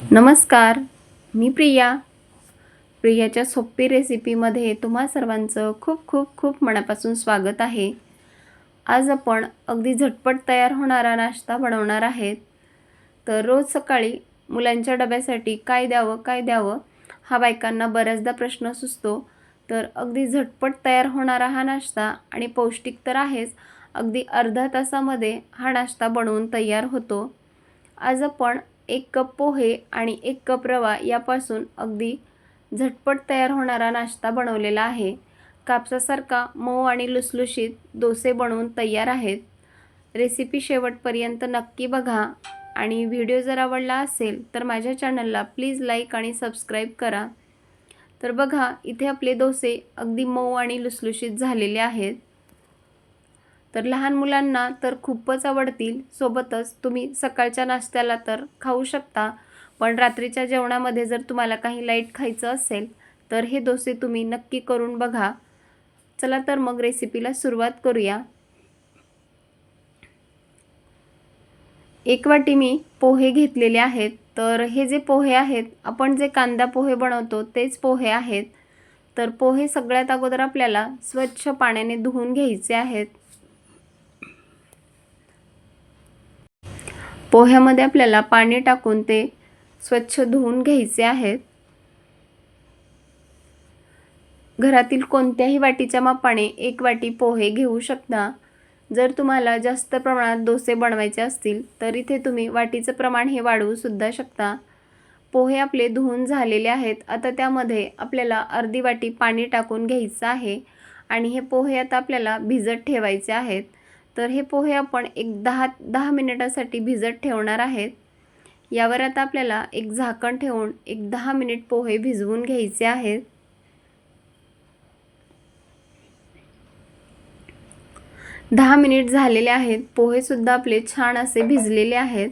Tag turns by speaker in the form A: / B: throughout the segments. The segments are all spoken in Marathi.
A: नमस्कार मी प्रिया. प्रियाच्या सोपी रेसिपीमध्ये तुम्हा सर्वांचं खूप खूप खूप मनापासून स्वागत आहे. आज आपण अगदी झटपट तयार होणारा नाश्ता बनवणार आहेत. तर रोज सकाळी मुलांच्या डब्यासाठी काय द्यावं काय द्यावं हा बायकांना बऱ्याचदा प्रश्न सुचतो. तर अगदी झटपट तयार होणारा हा नाश्ता आणि पौष्टिक तर आहेच अगदी अर्धा तासामध्ये हा नाश्ता बनवून तयार होतो. आज आपण एक कप पोहे आणि एक कप रवा यापासून अगदी झटपट तयार होणारा नाश्ता बनवलेला आहे. कापसासारखा मऊ आणि लुसलुशीत डोसे बनवून तयार आहेत. रेसिपी शेवटपर्यंत नक्की बघा आणि व्हिडिओ जर आवडला असेल तर माझ्या चॅनलला प्लीज लाईक आणि सबस्क्राईब करा. तर बघा इथे आपले डोसे अगदी मऊ आणि लुसलुशीत झालेले आहेत. तर लहान मुलांना तर खूपच आवडतील. सोबतच तुम्ही सकाळच्या नाश्त्याला तर खाऊ शकता. पण रात्रीच्या जेवणामध्ये जर तुम्हाला काही लाइट खायचं असेल तर हे डोसे तुम्ही नक्की करून बघा. चला तर मग रेसिपीला सुरुवात करूया. एक वाटी मी पोहे घेतलेले आहेत. तर हे जे पोहे आहेत आपण जे कांदा पोहे बनवतो तेच पोहे आहेत. तर पोहे सगळ्यात अगोदर आपल्याला स्वच्छ पाण्याने धुवून घ्यायचे आहेत. पोह्यामध्ये आपल्याला पाणी टाकून ते स्वच्छ धुवून घ्यायचे आहेत. घरातील कोणत्याही वाटीच्या मापाने एक वाटी पोहे घेऊ शकता. जर तुम्हाला जास्त प्रमाणात डोसे बनवायचे असतील तर इथे तुम्ही वाटीचं प्रमाण हे वाढवू सुद्धा शकता. पोहे आपले धुवून झालेले आहेत. आता त्यामध्ये आपल्याला अर्धी वाटी पाणी टाकून घ्यायचं आहे आणि हे पोहे आता आपल्याला भिजत ठेवायचे आहेत. तर हे पोहे आपण एक दहा दहा मिनिटासाठी भिजत ठेवणार आहेत. यावर आता आपल्याला एक झाकण ठेवून एक दहा मिनिट पोहे भिजवून घ्यायचे आहेत. दहा मिनिट झालेले आहेत. पोहेसुद्धा आपले छान असे भिजलेले आहेत.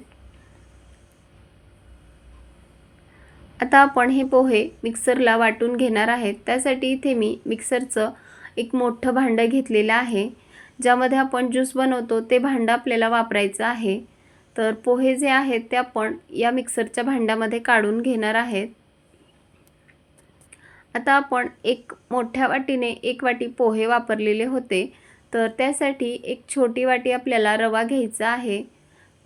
A: आता आपण हे पोहे मिक्सरला वाटून घेणार आहेत. त्यासाठी इथे मी मिक्सरचं एक मोठं भांडं घेतलेलं आहे. ज्यामध्ये आपण ज्यूस बनवतो ते भांडं आपल्याला वापरायचं आहे. तर पोहे जे आहेत ते आपण या मिक्सरच्या भांड्यामध्ये काढून घेणार आहेत. आता आपण एक मोठ्या वाटीने एक वाटी पोहे वापरलेले होते. तर त्यासाठी एक छोटी वाटी आपल्याला रवा घ्यायचा आहे.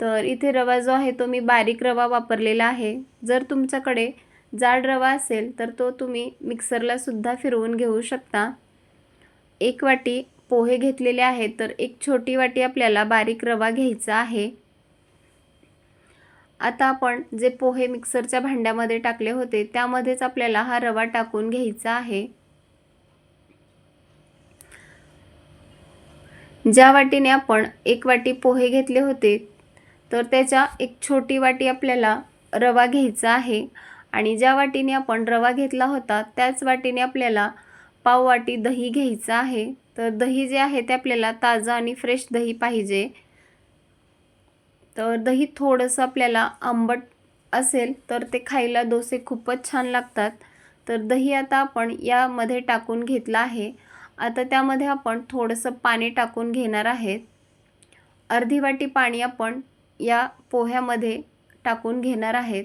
A: तर इथे रवा जो आहे तो मी बारीक रवा वापरलेला आहे. जर तुमच्याकडे जाड रवा असेल तर तो तुम्ही मिक्सरला सुद्धा फिरवून घेऊ शकता. एक वाटी पोहे घेतलेले आहेत तर एक छोटी वाटी आपल्याला बारीक रवा घ्यायचा आहे. आता आपण जे पोहे मिक्सरच्या भांड्यामध्ये टाकले होते त्यामध्येच आपल्याला हा रवा टाकून घ्यायचा आहे. ज्या वाटीने आपण एक वाटी पोहे घेतले होते तर त्याच्या एक छोटी वाटी आपल्याला रवा घ्यायचा आहे. आणि ज्या वाटीने आपण रवा घेतला होता त्याच वाटीने आपल्याला पाव वाटी दही घ्यायचं आहे. तर दही जे आहे ते आपल्याला ताजं आणि फ्रेश दही पाहिजे. तर दही थोडंसं आपल्याला आंबट असेल तर ते खायला डोसे खूपच छान लागतात. तर दही आता आपण यामध्ये टाकून घेतलं आहे. आता त्यामध्ये आपण थोडंसं पाणी टाकून घेणार आहेत अर्धी वाटी पाणी आपण या पोह्यामध्ये टाकून घेणार आहेत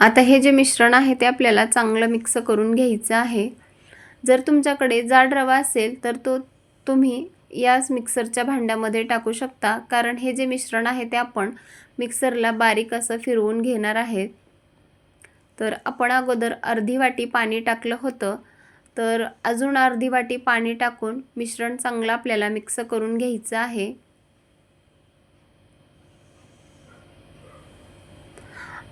A: आता हे जे मिश्रण आहे ते आपल्याला चांगलं मिक्स करून घ्यायचं आहे. जर तुमच्याकडे जाड रवा असेल तर तो तुम्ही याच मिक्सरच्या भांड्यामध्ये टाकू शकता. कारण हे जे मिश्रण आहे ते आपण मिक्सरला बारीक असं फिरवून घेणार आहेत तर आपण अगोदर अर्धी वाटी पाणी टाकलं होतं. तर अजून अर्धी वाटी पाणी टाकून मिश्रण चांगलं आपल्याला मिक्स करून घ्यायचं आहे.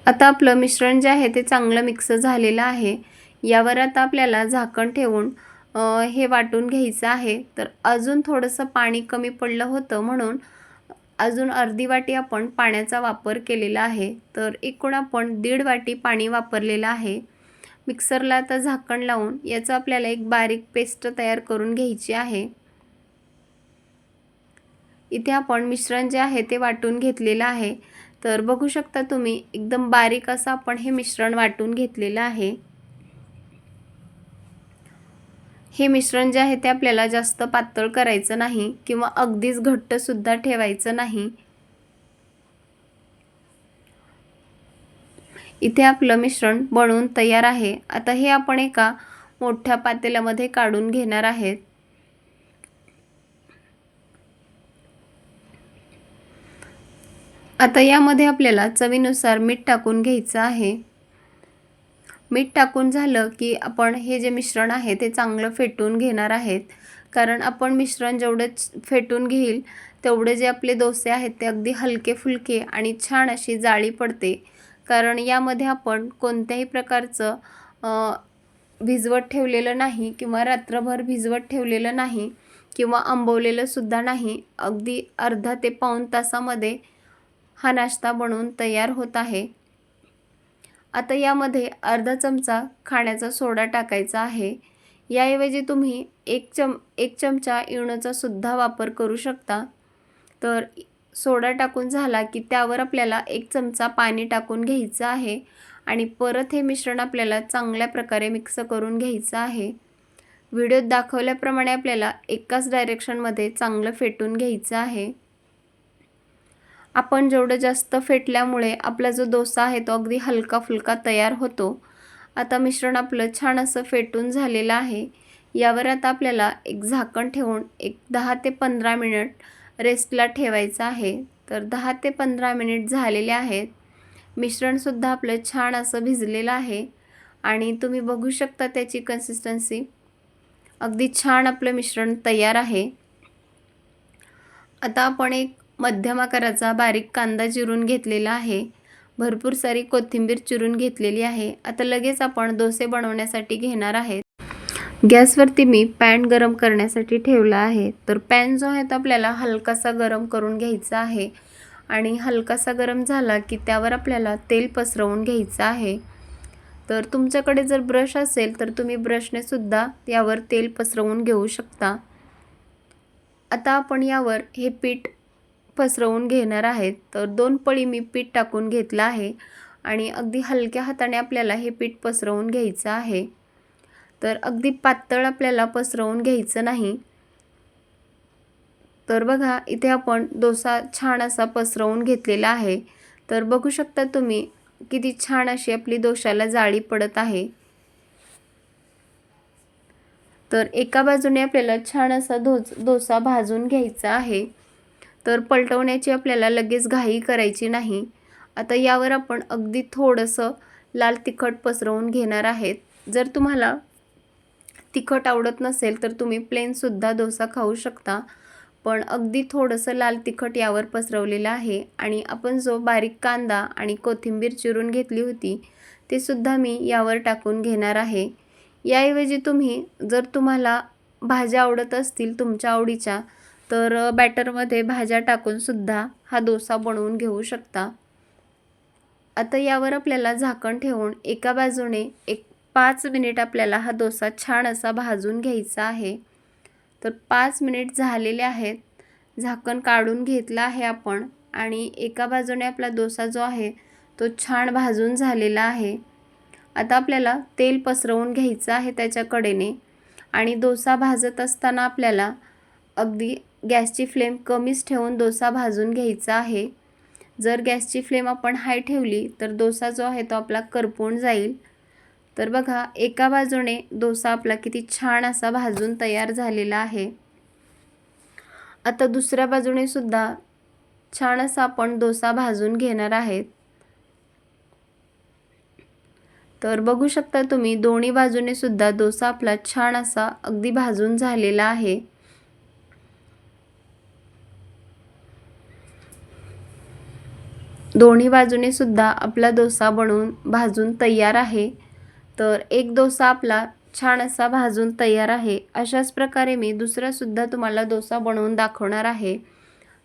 A: आता आपलं मिश्रण जे आहे ते चांगलं मिक्स झालेलं आहे. यावर आता आपल्याला झाकण ठेवून हे वाटून घ्यायचं आहे. तर अजून थोडंसं पाणी कमी पडलं होतं म्हणून अजून अर्धी वाटी आपण पाण्याचा वापर केलेला आहे. तर एकूण आपण दीड वाटी पाणी वापरलेलं आहे. मिक्सरला आता झाकण लावून याचं आपल्याला एक बारीक पेस्ट तयार करून घ्यायची आहे. इथे आपण मिश्रण जे आहे ते वाटून घेतलेलं आहे. तर बघू शकता तुम्ही एकदम बारीक असं आपण हे मिश्रण वाटून घेतलेलं आहे. हे मिश्रण जे आहे ते आपल्याला जास्त पातळ करायचं नाही किंवा अगदीच घट्टसुद्धा ठेवायचं नाही. इथे आपलं मिश्रण बनवून तयार आहे. आता हे आपण एका मोठ्या पातेल्यामध्ये काढून घेणार आहेत. आता यामध्ये आपल्याला चवीनुसार मीठ टाकून घ्यायचं आहे. मीठ टाकून झालं की आपण हे जे मिश्रण आहे ते चांगलं फेटून घेणार आहेत. कारण आपण मिश्रण जेवढं फेटून घेईल तेवढे जे आपले डोसे आहेत ते अगदी हलके फुलके आणि छान अशी जाळी पडते. कारण यामध्ये आपण कोणत्याही प्रकारचं भिजवत ठेवलेलं नाही किंवा रात्रभर भिजवत ठेवलेलं नाही किंवा आंबवलेलं सुद्धा नाही अगदी अर्धा ते पाऊण तासामध्ये हा नाश्ता बनवून तयार होत आहे. आता यामध्ये अर्धा चमचा खाण्याचा सोडा टाकायचा आहे. याऐवजी तुम्ही एक चम एक चमचा इणोचा सुद्धा वापर करू शकता. तर सोडा टाकून झाला की त्यावर आपल्याला एक चमचा पाणी टाकून घ्यायचं आहे आणि परत हे मिश्रण आपल्याला चांगल्या प्रकारे मिक्स करून घ्यायचं आहे. व्हिडिओत दाखवल्याप्रमाणे आपल्याला एकाच डायरेक्शनमध्ये चांगलं फेटून घ्यायचं आहे. आपण जेवढं जास्त फेटल्यामुळे आपला जो डोसा आहे तो अगदी हलका फुलका तयार होतो. आता मिश्रण आपलं छान असं फेटून झालेलं आहे. यावर आता आपल्याला एक झाकण ठेवून एक दहा ते पंधरा मिनिट रेस्टला ठेवायचं आहे. तर दहा ते पंधरा मिनिट झालेले आहेत. मिश्रणसुद्धा आपलं छान असं भिजलेलं आहे. आणि तुम्ही बघू शकता त्याची कन्सिस्टन्सी अगदी छान आपलं मिश्रण तयार आहे. आता आपण एक मध्यम आकाराचा बारीक कांदा चिरून घेतलेला आहे. भरपूर सारी कोथिंबीर चिरून घेतलेली आहे. आता लगेच आपण डोसे बनवण्यासाठी घेणार आहेत. गॅसवरती मी पॅन गरम करण्यासाठी ठेवला आहे. तर पॅन जो आहे तो आपल्याला हलकासा गरम करून घ्यायचा आहे. आणि हलकासा गरम झाला की त्यावर आपल्याला तेल पसरवून घ्यायचं आहे. तर तुमच्याकडे जर ब्रश असेल तर तुम्ही ब्रशने सुद्धा यावर तेल पसरवून घेऊ शकता. आता आपण यावर हे पीठ पसरवून घेणार आहेत तर दोन पळी मी पीठ टाकून घेतलं आहे आणि अगदी हलक्या हाताने आपल्याला हे पीठ पसरवून घ्यायचं आहे. तर अगदी पातळ आपल्याला पसरवून घ्यायचं नाही. तर बघा इथे आपण डोसा छान असा पसरवून घेतलेला आहे. तर बघू शकता तुम्ही किती छान अशी आपली दोशाला जाळी पडत आहे. तर एका बाजूने आपल्याला छान असा धोस डोसा भाजून घ्यायचा आहे. तर पलटवण्याची आपल्याला लगेच घाई करायची नाही. आता यावर आपण अगदी थोडंसं लाल तिखट पसरवून घेणार आहेत. जर तुम्हाला तिखट आवडत नसेल तर तुम्ही प्लेनसुद्धा डोसा खाऊ शकता. पण अगदी थोडंसं लाल तिखट यावर पसरवलेलं आहे आणि आपण जो बारीक कांदा आणि कोथिंबीर चिरून घेतली होती ते सुद्धा मी यावर टाकून घेणार आहे. याऐवजी तुम्ही जर तुम्हाला भाज्या आवडत असतील तुमच्या आवडीच्या तर बॅटरमध्ये भाज्या टाकूनसुद्धा हा डोसा बनवून घेऊ शकता. आता यावर आपल्याला झाकण ठेवून एका बाजूने एक पाच मिनिट आपल्याला हा डोसा छान असा भाजून घ्यायचा आहे. तर पाच मिनिट झालेले आहेत. झाकण काढून घेतलं आहे आपण आणि एका बाजूने आपला डोसा जो आहे तो छान भाजून झालेला आहे. आता आपल्याला तेल पसरवून घ्यायचं आहे त्याच्या कडेने आणि डोसा भाजत असताना आपल्याला अगदी गॅसची फ्लेम कमीच ठेवून डोसा भाजून घ्यायचा आहे. जर गॅसची फ्लेम आपण हाय ठेवली तर डोसा जो आहे तो आपला करपून जाईल. तर बघा एका बाजूने डोसा आपला किती छान असा भाजून तयार झालेला आहे. आता दुसऱ्या बाजूने सुद्धा छान असा आपण डोसा भाजून घेणार आहेत. तर बघू शकता तुम्ही दोन्ही बाजूने सुद्धा डोसा आपला छान असा अगदी भाजून झालेला आहे. दोन्ही बाजूने सुद्धा आपला डोसा बनवून भाजून तयार आहे. तर एक डोसा आपला छान असा भाजून तयार आहे. अशाच प्रकारे मी दुसरासुद्धा तुम्हाला डोसा बनवून दाखवणार आहे.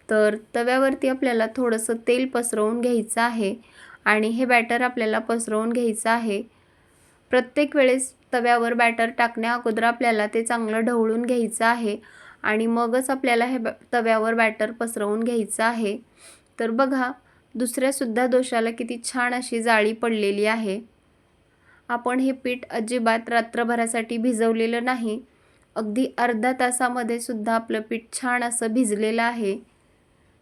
A: तर तव्यावरती आपल्याला थोडंसं तेल पसरवून घ्यायचं आहे आणि हे बॅटर आपल्याला पसरवून घ्यायचं आहे. प्रत्येक वेळेस तव्यावर बॅटर टाकण्या अगोदर आपल्याला ते चांगलं ढवळून घ्यायचं आहे आणि मगच आपल्याला हे तव्यावर बॅटर पसरवून घ्यायचं आहे. तर बघा दुसऱ्यासुद्धा दोषाला किती छान अशी जाळी पडलेली आहे. आपण हे पीठ अजिबात रात्रभरासाठी भिजवलेलं नाही. अगदी अर्धा तासामध्ये सुद्धा आपलं पीठ छान असं भिजलेलं आहे.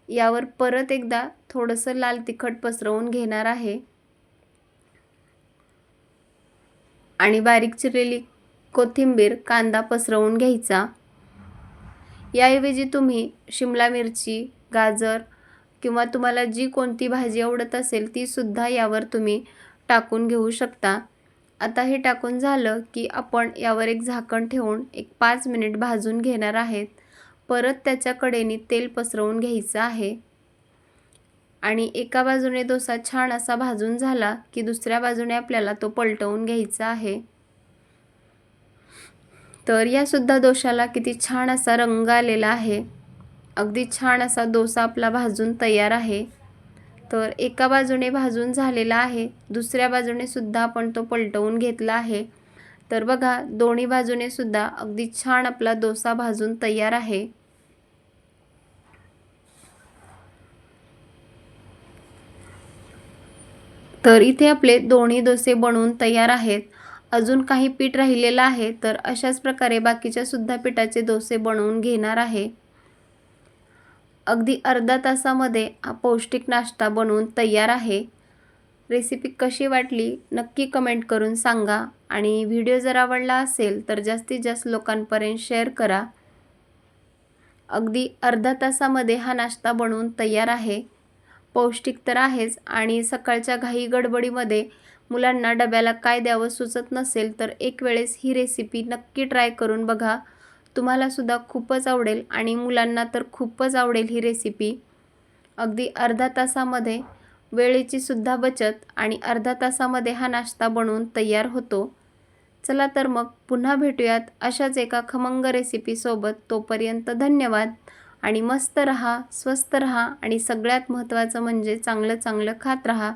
A: यावर परत एकदा थोडंसं लाल तिखट पसरवून घेणार आहे. आणि बारीक चिरलेली कोथिंबीर कांदा पसरवून घ्यायचा. याऐवजी तुम्ही शिमला मिरची गाजर किंवा तुम्हाला जी कोणती भाजी आवडत असेल तीसुद्धा यावर तुम्ही टाकून घेऊ शकता. आता हे टाकून झालं की आपण यावर एक झाकण ठेवून एक पाच मिनिट भाजून घेणार आहेत. परत त्याच्या कडेने तेल पसरवून घ्यायचं आहे. आणि एका बाजूने डोसा छान असा भाजून झाला की दुसऱ्या बाजूने आपल्याला तो पलटवून घ्यायचा आहे. तर यासुद्धा दोशाला किती छान असा रंग आलेला आहे. अगदी छान असा डोसा आपला भाजून तयार आहे. तर एका बाजूने भाजून झालेला आहे. दुसऱ्या बाजूने सुद्धा आपण तो पलटवून घेतला आहे. तर बघा दोन्ही बाजूने सुद्धा अगदी छान आपला डोसा भाजून तयार आहे. तर इथे आपले दोन्ही डोसे बनवून तयार आहेत. अजून काही पीठ राहिलेलं आहे तर अशाच प्रकारे बाकीच्या सुद्धा पिठाचे डोसे बनवून घेणार आहे. अगदी अर्धा तासामध्ये हा पौष्टिक नाश्ता बनवून तयार आहे. रेसिपी कशी वाटली नक्की कमेंट करून सांगा आणि व्हिडिओ जर आवडला असेल तर जास्तीत जास्त लोकांपर्यंत शेअर करा. अगदी अर्धा तासामध्ये हा नाश्ता बनवून तयार आहे. पौष्टिक तर आहेच आणि सकाळच्या घाई गडबडीमध्ये मुलांना डब्याला काय द्यावं सुचत नसेल तर एक वेळेस ही रेसिपी नक्की ट्राय करून बघा. तुम्हालासुद्धा खूपच आवडेल आणि मुलांना तर खूपच आवडेल ही रेसिपी अगदी अर्धा तासामध्ये वेळेची सुद्धा बचत आणि अर्धा तासामध्ये हा नाश्ता बनवून तयार होतो. चला तर मग पुन्हा भेटूयात अशाच एका खमंग रेसिपीसोबत तोपर्यंत धन्यवाद आणि मस्त रहा स्वस्त रहा आणि सगळ्यात महत्त्वाचं म्हणजे चांगलं चांगलं खात रहा.